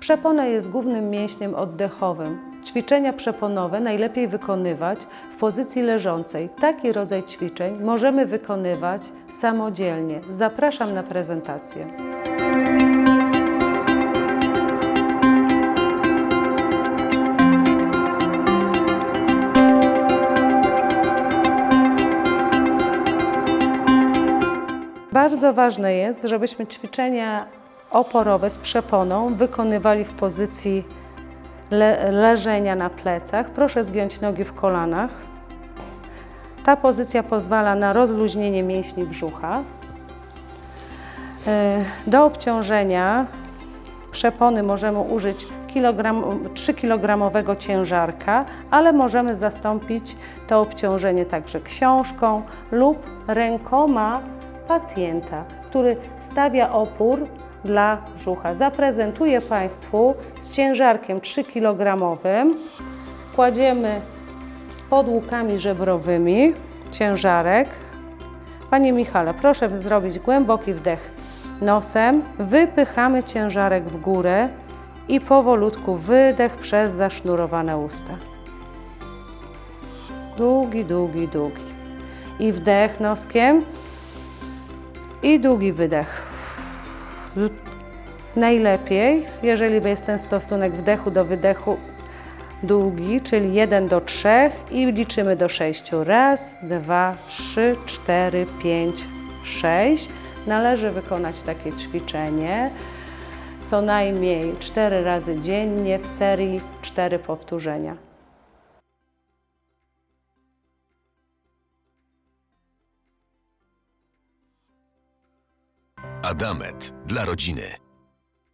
Przepona jest głównym mięśniem oddechowym. Ćwiczenia przeponowe najlepiej wykonywać w pozycji leżącej. Taki rodzaj ćwiczeń możemy wykonywać samodzielnie. Zapraszam na prezentację. Bardzo ważne jest, żebyśmy ćwiczenia oporowe z przeponą wykonywali w pozycji le leżenia na plecach. Proszę zgiąć nogi w kolanach. Ta pozycja pozwala na rozluźnienie mięśni brzucha. E, Do obciążenia przepony możemy użyć kilogram, 3 kg ciężarka, ale możemy zastąpić to obciążenie także książką lub rękoma pacjenta, który stawia opór dla brzucha. Zaprezentuję Państwu z ciężarkiem 3 kg. Kładziemy pod łukami żebrowymi ciężarek. Panie Michale, proszę zrobić głęboki wdech nosem. Wypychamy ciężarek w górę i powolutku wydech przez zasznurowane usta. Długi, długi, długi. I wdech noskiem. I długi wydech. Najlepiej, jeżeli jest ten stosunek wdechu do wydechu długi, czyli 1 do 3 i liczymy do 6. Raz, dwa, trzy, cztery, pięć, sześć. Należy wykonać takie ćwiczenie co najmniej 4 razy dziennie w serii 4 powtórzenia. Adamet dla rodziny.